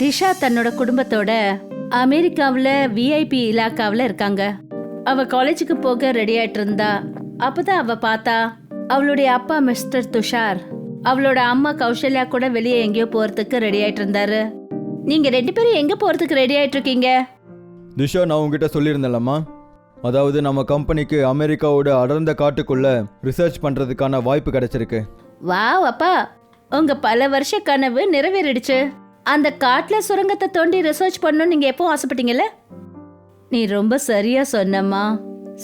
திஷா தன்னோட குடும்பத்தோட அமெரிக்காவில் விஐபி இலாக்காவில் இருக்காங்க. அவ காலேஜுக்கு போக ரெடி ஆயிட்டு இருந்தா அப்பதான் அவ பார்த்தா அவளுடைய அப்பா மிஸ்டர் துஷார் அவளோட அம்மா கௌசல்யா கூட வெளியே எங்கேயோ போறதுக்கு ரெடி ஆயிட்டு இருந்தாரு நீங்க ரெண்டு பேரும் எங்க போறதுக்கு ரெடி ஆயிட்டு இருக்கீங்க திஷா நான் உங்ககிட்ட சொல்லியிருந்தேன்லம்மா. அதாவது நம்ம கம்பெனிக்கு அமெரிக்காவோட அடர்ந்த காட்டுக்குள்ள ரிசர்ச் பண்ணுறதுக்கான வாய்ப்பு கிடைச்சிருக்கு. வாவ் அப்பா. உங்க பல வருஷ கனவு நிறைவேறிடுச்சு. அந்த காட்டில் சுரங்கத்தை தோண்டி ரிசர்ச் பண்ணணும்னு நீங்கள் எப்போ ஆசைப்பட்டீங்கல்ல? நீ ரொம்ப சரியாக சொன்னம்மா.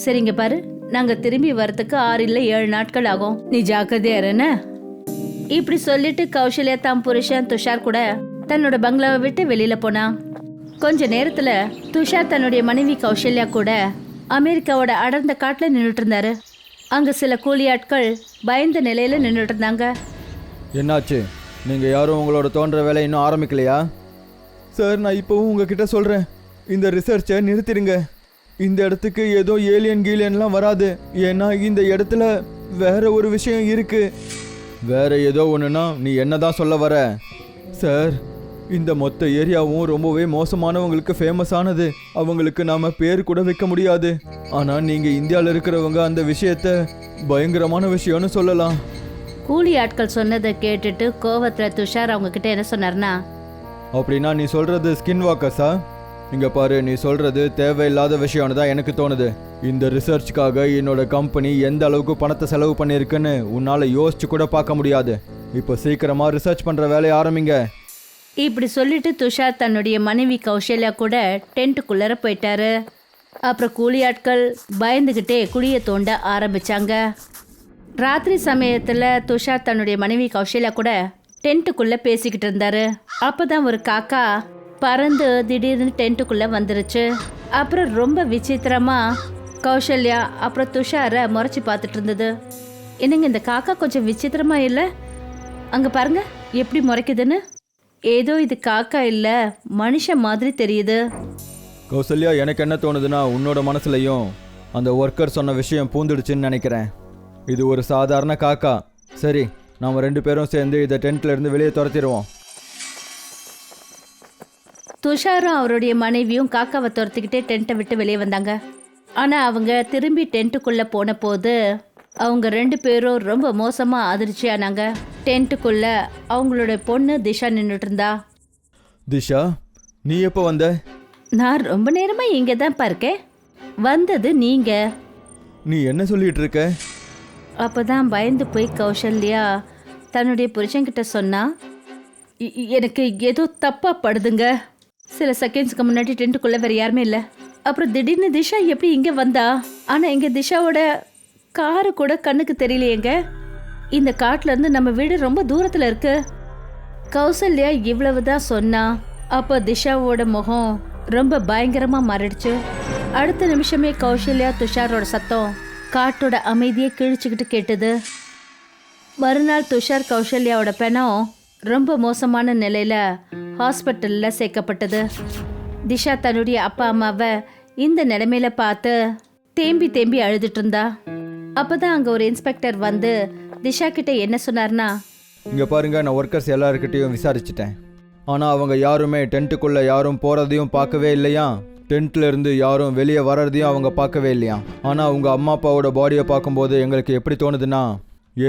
சரிங்க பாரு நாங்கள் திரும்பி வரத்துக்கு ஆறு இல்லை ஏழு நாட்கள் ஆகும். நீ ஜாக்கிரதையா இருன என்ன? இப்படி சொல்லிட்டு கௌசல்யா தாம் புருஷன் துஷார் கூட தன்னோட பங்களாவை விட்டு வெளியில் போனா. கொஞ்ச நேரத்தில் துஷார் தன்னுடைய மனைவி கௌசல்யா கூட அமெரிக்காவோட அடர்ந்த காட்டில் நின்றுட்டு இருந்தாரு. அங்கே சில கூலி ஆட்கள் பயந்த நிலையில் நின்றுட்டு இருந்தாங்க. என்னாச்சு? நீங்கள் யாரும் உங்களோட தோன்ற வேலை இன்னும் ஆரம்பிக்கலையா? சார் நான் இப்போவும் உங்ககிட்ட சொல்கிறேன் இந்த ரிசர்ச்சை நிறுத்திடுங்க. இந்த இடத்துக்கு ஏதோ ஏலியன் கீலியன்லாம் வராது. ஏன்னா இந்த இடத்துல வேற ஒரு விஷயம் இருக்கு. வேற ஏதோ ஒன்றுனா நீ என்ன தான் சொல்ல வர? சார் இந்த மொத்த ஏரியாவும் ரொம்பவே மோசமானவங்களுக்கு ஃபேமஸ் ஆனது. அவங்களுக்கு நாம பேர் கூட வைக்க முடியாது. ஆனால் நீங்கள் இந்தியாவில் இருக்கிறவங்க அந்த விஷயத்த பயங்கரமான விஷயம்னு சொல்லலாம். கூலி ஆட்கள் சொன்னதை கேட்டுட்டு கோவத்துல துஷார் அவங்க கிட்ட என்ன சொன்னார்னா அப்படின்னா நீ சொல்றது ஸ்கின் வாக்கர்ஸா இங்க பாரு நீ சொல்றது தேவையில்லாத விஷயம்னு தான் எனக்கு தோணுது. இந்த ரிசர்ச்க்காக என்னோட கம்பெனி எந்த அளவுக்கு பணத்தை செலவு பண்ணியிருக்குன்னு உன்னால யோசிச்சு கூட பார்க்க முடியாது. இப்போ சீக்கிரமா ரிசர்ச் பண்ற வேலையை ஆரம்பிங்க. இப்படி சொல்லிட்டு துஷார் தன்னுடைய மனைவி கௌசல்யா கூட டென்ட்டுக்குள்ளர போயிட்டாரு. அப்புறம் கூலி ஆட்கள் பயந்துகிட்டே குழியை தோண்ட ஆரம்பிச்சாங்க. ராத்திரி சமயத்துல துஷார் தன்னுடைய மனைவி கௌஷல்யா கூட டென்ட்டுக்குள்ள பேசிக்கிட்டு இருந்தாரு. அப்பதான் ஒரு காக்கா பறந்து திடீர்னு டென்ட்டுக்குள்ள வந்துருச்சு. அப்புறம் ரொம்ப விசித்திரமா கௌசல்யா அப்புறம் துஷாரை முறைச்சி பார்த்துட்டு இருந்தது. என்னங்க இந்த காக்கா கொஞ்சம் விசித்திரமா இல்லை? அங்க பாருங்க எப்படி முறைக்குதுன்னு. ஏதோ இது காக்கா இல்ல மனுஷன் மாதிரி தெரியுது. கௌசல்யா எனக்கு என்ன தோணுதுன்னா உன்னோட மனசுலையும் அந்த ஒர்க்கர் சொன்ன விஷயம் பூந்துடுச்சுன்னு நினைக்கிறேன். இது ஒரு சாதாரண காக்கா. சரி நாம ரெண்டு பேரும் சேர்ந்து இதை டென்ட்ல இருந்து வெளியே துரத்திடுவோம். துஷாரும் அவருடைய மனைவியும் காக்காவை துரத்திக்கிட்டே டென்ட்டை விட்டு வெளியே வந்தாங்க. ஆனா அவங்க திரும்பி டென்ட்டுக்குள்ள போன போது அவங்க ரெண்டு பேரும் ரொம்ப மோசமா அதிர்ச்சியானாங்க. டென்ட்டுக்குள்ள அவங்களோட பொண்ணு திஷா நின்றுட்டு இருந்தா. திஷா நீ எப்போ வந்த? நான் ரொம்ப நேரமா இங்க தான் இருக்கேன் வந்தது நீங்க. நீ என்ன சொல்லிட்டு இருக்க? அப்போ தான் பயந்து போய் கௌசல்யா தன்னுடைய புருஷன்கிட்ட சொன்னா எனக்கு ஏதோ தப்பா படுதுங்க. சில செகண்ட்ஸ்க்கு முன்னாடி டென்ட்டுக்குள்ள வேற யாருமே இல்லை. அப்புறம் திடீர்னு திஷா எப்படி இங்கே வந்தா? ஆனால் எங்கள் திஷாவோட காரு கூட கண்ணுக்கு தெரியலையேங்க. இந்த காட்டிலேருந்து நம்ம வீடு ரொம்ப தூரத்தில் இருக்கு. கௌசல்யா இவ்வளவுதான் சொன்னா அப்போ திஷாவோட முகம் ரொம்ப பயங்கரமாக மாறிடுச்சு. அடுத்த நிமிஷமே கௌசல்யா துஷாரோட சத்தம் காட்டோட அமைதியை கிழிச்சுக்கிட்டு கேட்டது. மறுநாள் துஷார் கௌசல்யாவோட பெணம் ரொம்ப மோசமான நிலையில் ஹாஸ்பிட்டலில் சேர்க்கப்பட்டது. திஷா தன்னுடைய அப்பா அம்மாவை இந்த நிலைமையில பார்த்து தேம்பி தேம்பி அழுதுட்டு இருந்தா. அப்பதான் அங்க ஒரு இன்ஸ்பெக்டர் வந்து திஷா கிட்ட என்ன சொன்னார்னா இங்க பாருங்க நான் ஒர்க்கர்ஸ் எல்லாருக்கிட்டையும் விசாரிச்சிட்டேன். ஆனா அவங்க யாருமே டென்ட்டுக்குள்ள யாரும் போறதையும் பார்க்கவே இல்லையா? டென்ட்லேருந்து யாரும் வெளியே வர்றதையும் அவங்க பார்க்கவே இல்லையா? ஆனால் அவங்க அம்மா அப்பாவோட பாடியை பார்க்கும்போது எங்களுக்கு எப்படி தோணுதுன்னா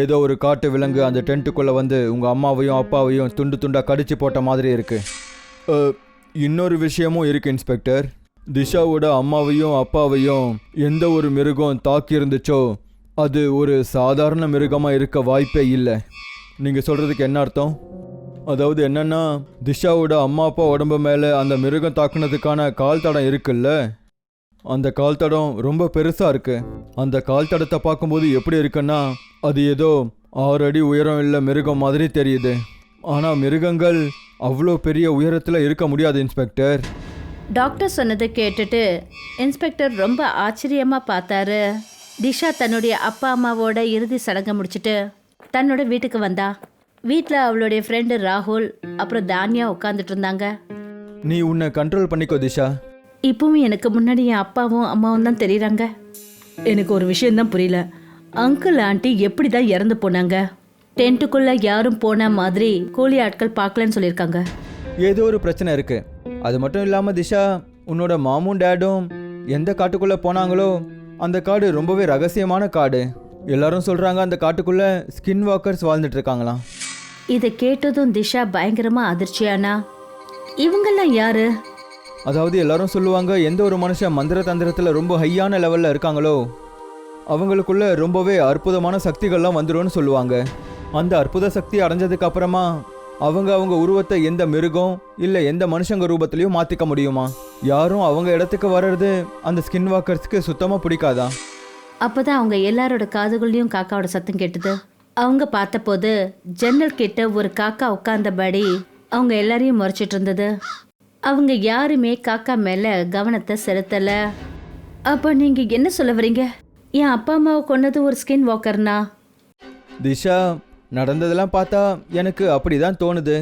ஏதோ ஒரு காட்டு விலங்கு அந்த டென்ட்டுக்குள்ளே வந்து உங்கள் அம்மாவையும் அப்பாவையும் துண்டு துண்டாக கடிச்சு போட்ட மாதிரி இருக்குது இன்னொரு விஷயமும் இருக்குது இன்ஸ்பெக்டர். திஷாவோட அம்மாவையும் அப்பாவையும் எந்த ஒரு மிருகம் தாக்கி இருந்துச்சோ அது ஒரு சாதாரண மிருகமாக இருக்க வாய்ப்பே இல்லை. நீங்கள் சொல்கிறதுக்கு என்ன அர்த்தம்? அதாவது என்னன்னா திஷாவோட அம்மா அப்பா உடம்பு மேலே அந்த மிருகம் தாக்குனதுக்கான கால் தடம் இருக்குல்ல? அந்த கால் தடம் ரொம்ப பெருசாக இருக்கு. அந்த கால் தடத்தை பார்க்கும்போது எப்படி இருக்குன்னா அது ஏதோ ஆறு அடி உயரம் இல்லை மிருகம் மாதிரி தெரியுது. ஆனால் மிருகங்கள் அவ்வளோ பெரிய உயரத்தில் இருக்க முடியாது இன்ஸ்பெக்டர். டாக்டர் சொன்னதை கேட்டுட்டு இன்ஸ்பெக்டர் ரொம்ப ஆச்சரியமாக பார்த்தாரு. திஷா தன்னுடைய அப்பா அம்மாவோட இறுதி சடங்கை முடிச்சுட்டு தன்னோட வீட்டுக்கு வந்தா. வீட்டில் அவளுடைய ஃப்ரெண்டு ராகுல் அப்புறம் தானியா உட்காந்துட்டு இருந்தாங்க. நீ உன்னை கண்ட்ரோல் பண்ணிக்கோ திஷா. இப்பவும் எனக்கு முன்னாடி என் அப்பாவும் அம்மாவும் தான் தெரியுறாங்க. எனக்கு ஒரு விஷயம்தான் புரியல. அங்கிள் ஆண்டி எப்படி தான் இறந்து போனாங்க? டென்ட்டுக்குள்ள யாரும் போன மாதிரி கூலி ஆட்கள் பார்க்கலன்னு சொல்லியிருக்காங்க. ஏதோ ஒரு பிரச்சனை இருக்கு. அது மட்டும் இல்லாம திஷா உன்னோட மாமும் டேடும் எந்த காட்டுக்குள்ள போனாங்களோ அந்த காடு ரொம்பவே ரகசியமான காடு. எல்லாரும் சொல்றாங்க அந்த காட்டுக்குள்ள ஸ்கின் வாக்கர்ஸ் வாழ்ந்துட்டு இருக்காங்களாம். இதை கேட்டதும் திஷா பயங்கரமா அதிர்ச்சியானா? இவங்கெல்லாம் யாரு? அதாவது எல்லாரும் சொல்லுவாங்க எந்த ஒரு மனுஷன் மந்திர தந்திரத்தில் ரொம்ப ஹையான லெவலில் இருக்காங்களோ அவங்களுக்குள்ள ரொம்பவே அற்புதமான சக்திகள்லாம் வந்துரும்னு சொல்லுவாங்க. அந்த அற்புத சக்தி அடைஞ்சதுக்கு அப்புறமா அவங்க அவங்க உருவத்தை எந்த மிருகம் இல்லை எந்த மனுஷங்க ரூபத்திலையும் மாற்றிக்க முடியுமா? யாரும் அவங்க இடத்துக்கு வர்றது அந்த ஸ்கின் வாக்கர்ஸ்க்கு சுத்தமாக பிடிக்காதா? அப்பதான் அவங்க எல்லாரோட காதுகள்லயும் காக்காவோட சத்தம் கேட்டது. அவங்க பார்த்தபோது ஜன்னல் கிட்ட ஒரு காக்கா உட்கார்ந்தபடி அவங்க எல்லாரையும் முறைச்சிட்டு இருந்தது. அவங்க யாருமே காக்கா மேல கவனத்தை செலுத்தல. அப்ப நீங்க என்ன சொல்ல வரீங்க? என் அப்பா அம்மாவை கொன்னது ஒரு ஸ்கின் வாக்கர்னா திஷா நடந்ததெல்லாம் பார்த்தா எனக்கு அப்படிதான் தோணுது.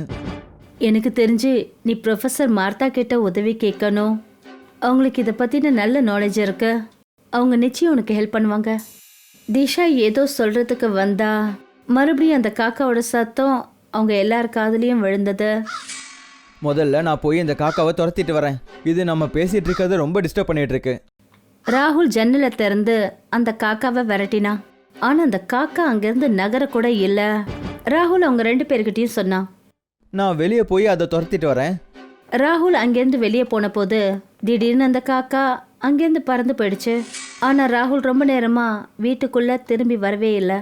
எனக்கு தெரிஞ்சு நீ ப்ரொஃபஸர் மார்த்தா கிட்ட உதவி கேட்கணும். அவங்களுக்கு இதை பற்றின நல்ல நாலேஜ் இருக்கு. அவங்க நிச்சயம் உனக்கு ஹெல்ப் பண்ணுவாங்க. திஷா ஏதோ சொல்கிறதுக்கு வந்தா மறுபடியும் அந்த காக்காவோட சத்தம் அவங்க எல்லார் காதுலேயும் விழுந்தது. முதல்ல நான் போய் இந்த காக்காவை துரத்திட்டு வரேன். இது நம்ம பேசிட்டு இருக்கிறது ரொம்ப டிஸ்டர்ப் பண்ணிட்டு இருக்கு. ராகுல் ஜன்னலை திறந்து அந்த காக்காவை விரட்டினான் ஆனால் அந்த காக்கா அங்கேருந்து நகர கூட இல்லை. ராகுல் அவங்க ரெண்டு பேர்கிட்டயும் சொன்னான் நான் வெளியே போய் அதை துரத்திட்டு வரேன். ராகுல் அங்கேருந்து வெளியே போன போது திடீர்னு அந்த காக்கா அங்கேருந்து பறந்து போயிடுச்சு. ஆனால் ராகுல் ரொம்ப நேரமா வீட்டுக்குள்ள திரும்பி வரவே இல்லை.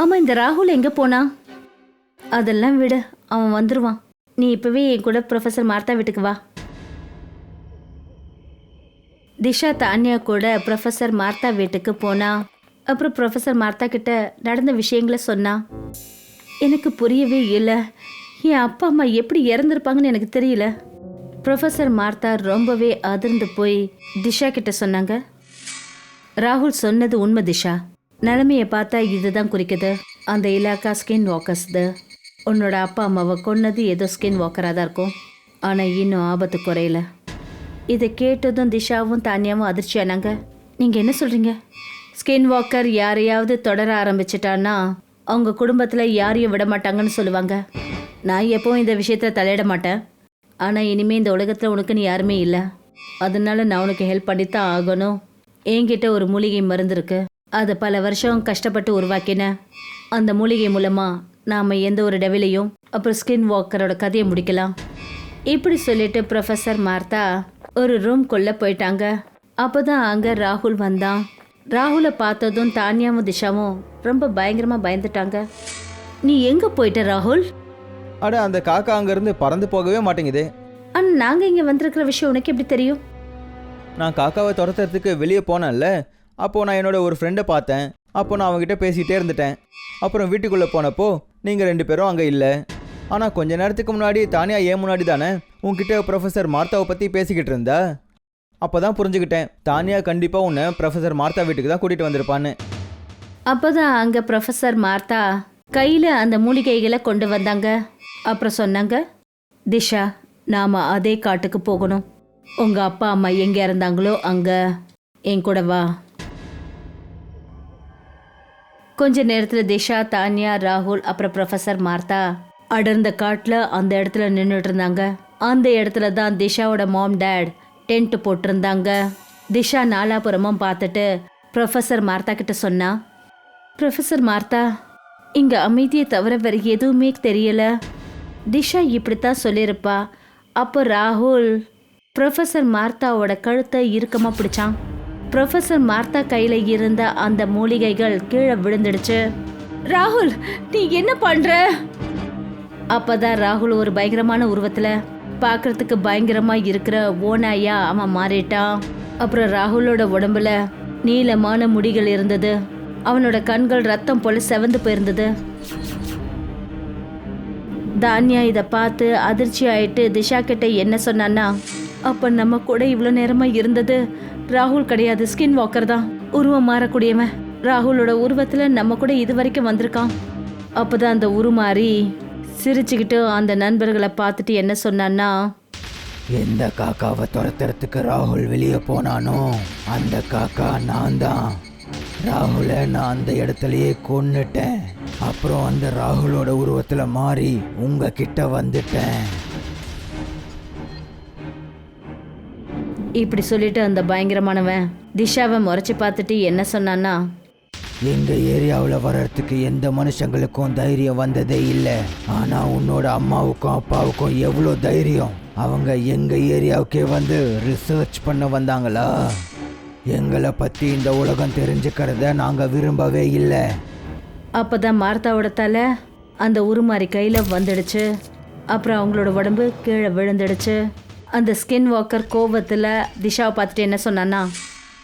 ஆமாம் இந்த ராகுல் எங்கே போனா? அதெல்லாம் விடு அவன் வந்துருவான். நீ இப்போவே என் கூட ப்ரொஃபஸர் மார்த்தா வீட்டுக்கு வா. திஷா தானியா கூட ப்ரொஃபஸர் மார்த்தா வீட்டுக்கு போனா அப்புறம் ப்ரொஃபஸர் மார்த்தா கிட்ட நடந்த விஷயங்களை சொன்னா. எனக்கு புரியவே இல்லை. என் அப்பா அம்மா எப்படி இறந்துருப்பாங்கன்னு எனக்கு தெரியல. ப்ரொஃபஸர் மார்த்தா ரொம்பவே அதிர்ந்து போய் திஷா கிட்ட சொன்னாங்க. ராகுல் சொன்னது உண்மை திஷா. நிலைமையை பார்த்தா இதுதான் குறிக்குது. அந்த இலாக்கா ஸ்கின் வாக்கர்ஸ்து உன்னோட அப்பா அம்மாவை கொன்னது ஏதோ ஸ்கின் வாக்கராக தான் இருக்கும். ஆனால் இன்னும் ஆபத்து குறையல. இதை கேட்டதும் திஷாவும் தானியாவும் அதிர்ச்சியானாங்க நீங்கள் என்ன சொல்கிறீங்க ஸ்கின் வாக்கர் யாரையாவது தொடர ஆரம்பிச்சிட்டான்னா அவங்க குடும்பத்தில் யாரையும் விட மாட்டாங்கன்னு சொல்லுவாங்க. நான் எப்பவும் இந்த விஷயத்தில் தலையிட மாட்டேன். ஆனால் இனிமேல் இந்த உலகத்தில் உனக்குன்னு யாருமே இல்லை. அதனால நான் உனக்கு ஹெல்ப் பண்ணித்தான் ஆகணும். என்கிட்ட ஒரு மூலிகை மருந்து இருக்குது அதை பல வருஷம் கஷ்டப்பட்டு உருவாக்கினேன் அந்த மூலிகை மூலமாக நாம் எந்த ஒரு டெவிலையும் அப்புறம் ஸ்கின் வாக்கரோட கதையை முடிக்கலாம். இப்படி சொல்லிட்டு ப்ரொஃபஸர் மார்த்தா ஒரு ரூம்குள்ளே போயிட்டாங்க. அப்போ தான் அங்கே ராகுல் வந்தான். ராகுலை பார்த்ததும் தானியாவும் திஷாவும் ரொம்ப பயங்கரமாக பயந்துட்டாங்க. நீ எங்கே போயிட்ட ராகுல்? அட அந்த காக்கா அங்கேருந்து பறந்து போகவே மாட்டேங்குது. ஆனால் நாங்கள் இங்கே வந்திருக்கிற விஷயம் உனக்கு எப்படி தெரியும்? நான் காக்காவை துரத்துறதுக்கு வெளியே போனேன்ல. அப்போது நான் என்னோட ஒரு ஃப்ரெண்டை பார்த்தேன். அப்போ நான் அவங்ககிட்ட பேசிகிட்டே இருந்துட்டேன். அப்புறம் வீட்டுக்குள்ளே போனப்போ நீங்கள் ரெண்டு பேரும் அங்கே இல்லை. ஆனால் கொஞ்ச நேரத்துக்கு முன்னாடி தானியா ஏன் முன்னாடி தானே? உங்ககிட்ட ப்ரொஃபஸர் மார்த்தாவை பற்றி பேசிக்கிட்டு இருந்தா? அப்போ தான் புரிஞ்சுக்கிட்டேன். தானியா கண்டிப்பாக உன்னை ப்ரொஃபஸர் மார்த்தா வீட்டுக்கு தான் கூட்டிகிட்டு வந்திருப்பான்னு. அப்போதான் அங்கே ப்ரொஃபஸர் மார்த்தா கையில் அந்த மூலிகைகளை கொண்டு வந்தாங்க. அப்புறம் சொன்னாங்க திஷா நாம் அதே காட்டுக்கு போகணும். உங்கள் அப்பா அம்மா எங்கே இருந்தாங்களோ அங்கே. என் கூட வா. கொஞ்ச நேரத்தில் திஷா தானியா ராகுல் அப்புறம் ப்ரொஃபஸர் மார்த்தா அடர்ந்த காட்டில் அந்த இடத்துல நின்றுட்டு இருந்தாங்க அந்த இடத்துல தான் திஷாவோட மாம் டேட் டென்ட் போட்டிருந்தாங்க. திஷா நாலாபுரமும் பார்த்துட்டு ப்ரொஃபஸர் மார்த்தா கிட்ட சொன்னா ப்ரொஃபஸர் மார்த்தா இங்க அமைதியை தவிர வேற எதுவுமே தெரியல. திஷா இப்படித்தான் சொல்லியிருப்பா. அப்போ ராகுல் ப்ரொஃபஸர் மார்த்தாவோட கழுத்தை இறுக்கமாக பிடிச்சான். ப்ரொஃபஸர் மார்த்தா கையில் இருந்த அந்த மூலிகைகள் கீழே விழுந்துடுச்சு. ராகுல் நீ என்ன பண்ற? அப்பதான் ராகுல் ஒரு பயங்கரமான உருவத்துல பார்க்கறதுக்கு பயங்கரமா இருக்கிற ஓனாயா அவன் மாறிட்டான். அப்புறம் ராகுலோட உடம்புல நீளமான முடிகள் இருந்தது. அவனோட கண்கள் ரத்தம் போல செவந்து போயிருந்தது. தானியா இதை பார்த்து அதிர்ச்சி ஆயிட்டு திஷா கிட்ட என்ன சொன்னான்னா அப்போ நம்ம கூட இவ்வளோ நேரமாக இருந்தது ராகுல் கிடையாது ஸ்கின் வாக்கர் தான். உருவம் மாறக்கூடியவன். ராகுலோட உருவத்தில் நம்ம கூட இது வரைக்கும் வந்திருக்கான். அப்போ தான் அந்த உருமாறி சிரிச்சுக்கிட்டு அந்த நண்பர்களை பார்த்துட்டு என்ன சொன்னான்னா எந்த காக்காவை துரத்துறதுக்கு ராகுல் வெளியே போனானோ அந்த காக்கா நான் தான். ராகுலை நான் அந்த இடத்துலயே கொன்னுட்டேன். அப்புறம் அந்த ராகுலோட உருவத்தில் மாறி உங்க கிட்ட வந்துட்டேன். இப்படி சொல்லிட்டு அந்த பயங்கரமானவன் திஷாவை முறைச்சி பார்த்துட்டு என்ன சொன்னான்னா எங்க ஏரியாவில் வர்றதுக்கு எந்த மனுஷங்களுக்கும் தைரியம் வந்ததே இல்லை. ஆனா உன்னோட அம்மாவுக்கும் அப்பாவுக்கும் எவ்வளோ தைரியம்? அவங்க எங்க ஏரியாவுக்கே வந்து ரிசர்ச் பண்ண வந்தாங்களா? எங்களை பத்தி இந்த உலகம் தெரிஞ்சுக்கிறத நாங்க விரும்பவே இல்லை. அப்பதான் மார்த்தாவோட தலை அந்த உருமாறி கையில வந்துடுச்சு. அப்புறம் அவங்களோட உடம்பு கீழே விழுந்துடுச்சு. அந்த ஸ்கின் வாக்கர் கோவத்துல திஷாவை பார்த்துட்டு என்ன சொன்னான்னா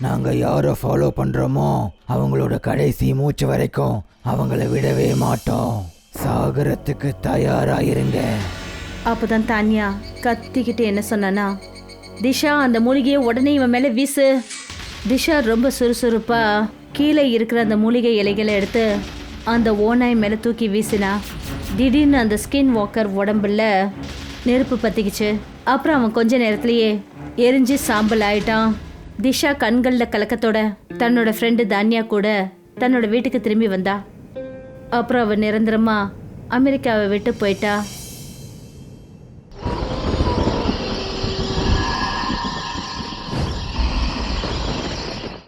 நாங்க யாரை ஃபாலோ பண்றோமோ அவங்களோட கடைசி மூச்சு வரைக்கும் அவங்கள விடவே மாட்டோம். சாகரத்துக்கு தயாராயிருங்க. அப்பதான் தான்யா கத்திக்கிட்டு என்ன சொன்னானா திஷா அந்த மூலிகையை உடனே இவன் மேல வீசு. திஷா ரொம்ப சுறுசுறுப்பா கீழே இருக்கிற அந்த மூலிகை இலைகளை எடுத்து அந்த ஓநாய் மேல தூக்கி வீசினா திடீர்னு அந்த ஸ்கின் வாக்கர் உடம்புல நெருப்பு பற்றிக்கிச்சு அப்புறம் அவன் கொஞ்ச நேரத்திலேயே எரிஞ்சு சாம்பல் ஆயிட்டான். திஷா கண்களில் கலக்கத்தோட தன்னோட ஃப்ரெண்டு தான்யா கூட தன்னோட வீட்டுக்கு திரும்பி வந்தா. அப்புறம் அவள் நிரந்தரமாக அமெரிக்காவை விட்டு போயிட்டா.